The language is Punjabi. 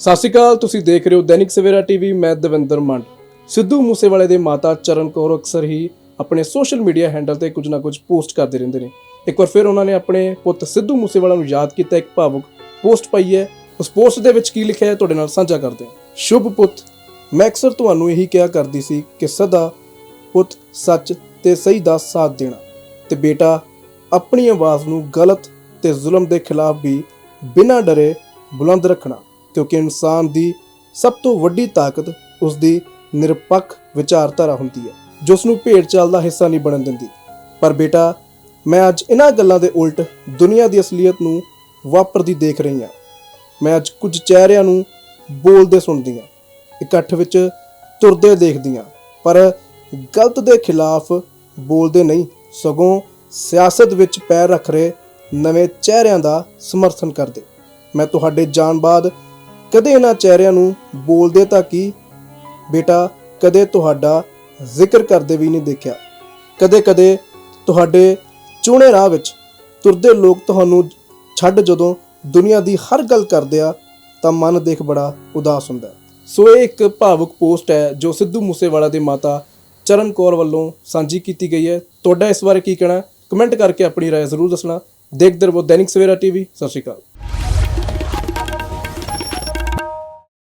ਸਤਿ ਸ਼੍ਰੀ ਅਕਾਲ, ਤੁਸੀਂ ਦੇਖ ਰਹੇ ਹੋ ਦੈਨਿਕ ਸਵੇਰਾ ਟੀਵੀ, ਮੈਂ ਦਵਿੰਦਰ ਮੰਡ। ਸਿੱਧੂ ਮੂਸੇਵਾਲੇ ਦੇ ਮਾਤਾ ਚਰਨ ਕੌਰ ਅਕਸਰ ਹੀ ਆਪਣੇ ਸੋਸ਼ਲ ਮੀਡੀਆ ਹੈਂਡਲ ਤੇ ਕੁਝ ਨਾ ਕੁਝ ਪੋਸਟ ਕਰਦੇ ਰਹਿੰਦੇ ਨੇ। ਇੱਕ ਵਾਰ ਫਿਰ ਉਹਨਾਂ ਨੇ ਆਪਣੇ ਪੁੱਤ ਸਿੱਧੂ ਮੂਸੇਵਾਲਾ ਨੂੰ ਯਾਦ ਕੀਤਾ, ਇੱਕ ਭਾਵੁਕ ਪੋਸਟ ਪਾਈ ਹੈ। ਉਸ ਪੋਸਟ ਦੇ ਵਿੱਚ ਕੀ ਲਿਖਿਆ ਹੈ, ਤੁਹਾਡੇ ਨਾਲ ਸਾਂਝਾ ਕਰਦੇ ਹਾਂ। ਸ਼ੁਭ ਪੁੱਤ, ਮੈਂ ਅਕਸਰ ਤੁਹਾਨੂੰ ਇਹੀ ਕਿਹਾ ਕਰਦੀ ਸੀ ਕਿ ਸਦਾ ਪੁੱਤ ਸੱਚ ਤੇ ਸਹੀ ਦਾ ਸਾਥ ਦੇਣਾ ਤੇ ਬੇਟਾ, ਆਪਣੀ ਆਵਾਜ਼ ਨੂੰ ਗਲਤ ਤੇ ਜ਼ੁਲਮ ਦੇ ਖਿਲਾਫ ਵੀ ਬਿਨਾਂ ਡਰੇ ਬੁਲੰਦ ਰੱਖਣਾ। ਕਿਉਂਕਿ ਇਨਸਾਨ ਦੀ ਸਭ ਤੋਂ ਵੱਡੀ ਤਾਕਤ ਉਸ ਦੀ ਨਿਰਪੱਖ ਵਿਚਾਰਧਾਰਾ ਹੁੰਦੀ ਹੈ, ਜੋ ਉਸ ਨੂੰ ਭੇਡ ਚਾਲ ਦਾ ਹਿੱਸਾ ਨਹੀਂ ਬਣਨ ਦਿੰਦੀ। ਪਰ ਬੇਟਾ, ਮੈਂ ਅੱਜ ਇਹਨਾਂ ਗੱਲਾਂ ਦੇ ਉਲਟ ਦੁਨੀਆ ਦੀ ਅਸਲੀਅਤ ਨੂੰ ਵਾਪਰਦੀ ਦੇਖ ਰਹੀ ਹਾਂ। ਮੈਂ ਅੱਜ ਕੁਝ ਚਿਹਰਿਆਂ ਨੂੰ ਬੋਲਦੇ ਸੁਣਦੀ ਹਾਂ, ਇਕੱਠ ਵਿੱਚ ਤੁਰਦੇ ਦੇਖਦੀ ਹਾਂ, ਪਰ ਗਲਤ ਦੇ ਖਿਲਾਫ ਬੋਲਦੇ ਨਹੀਂ, ਸਗੋਂ ਸਿਆਸਤ ਵਿੱਚ ਪੈਰ ਰੱਖ ਰਹੇ ਨਵੇਂ ਚਿਹਰਿਆਂ ਦਾ ਸਮਰਥਨ ਕਰਦੇ। ਮੈਂ ਤੁਹਾਡੇ ਜਾਣ ਬਾਅਦ ਕਦੇ ਇਹਨਾਂ ਚਿਹਰਿਆਂ ਨੂੰ ਬੋਲਦੇ ਤਾਂ ਕੀ ਬੇਟਾ ਕਦੇ ਤੁਹਾਡਾ ਜ਼ਿਕਰ ਕਰਦੇ ਵੀ ਨਹੀਂ ਦੇਖਿਆ ਕਦੇ-ਕਦੇ ਤੁਹਾਡੇ ਚੁਣੇ ਰਾਹ ਵਿੱਚ ਤੁਰਦੇ ਲੋਕ ਤੁਹਾਨੂੰ ਛੱਡ ਜਦੋਂ ਦੁਨੀਆ ਦੀ ਹਰ ਗੱਲ ਕਰਦੇ ਆ ਤਾਂ ਮਨ ਦੇਖ ਬੜਾ ਉਦਾਸ ਹੁੰਦਾ ਹੈ। ਸੋ ਇਹ ਇੱਕ ਭਾਵੁਕ ਪੋਸਟ ਹੈ ਜੋ ਸਿੱਧੂ ਮੂਸੇਵਾਲਾ ਦੀ ਮਾਤਾ ਚਰਨ ਕੌਰ ਵੱਲੋਂ ਸਾਂਝੀ ਕੀਤੀ ਗਈ ਹੈ ਤੁਹਾਡਾ ਇਸ ਬਾਰੇ ਕੀ ਕਹਿਣਾ ਕਮੈਂਟ ਕਰਕੇ ਆਪਣੀ رائے ਜ਼ਰੂਰ ਦੱਸਣਾ ਦੇਖਦੇ ਰਹੋ ਦੈਨਿਕ ਸਵੇਰਾ ਟੀਵੀ ਸਤਿ ਸ਼੍ਰੀ ਅਕਾਲ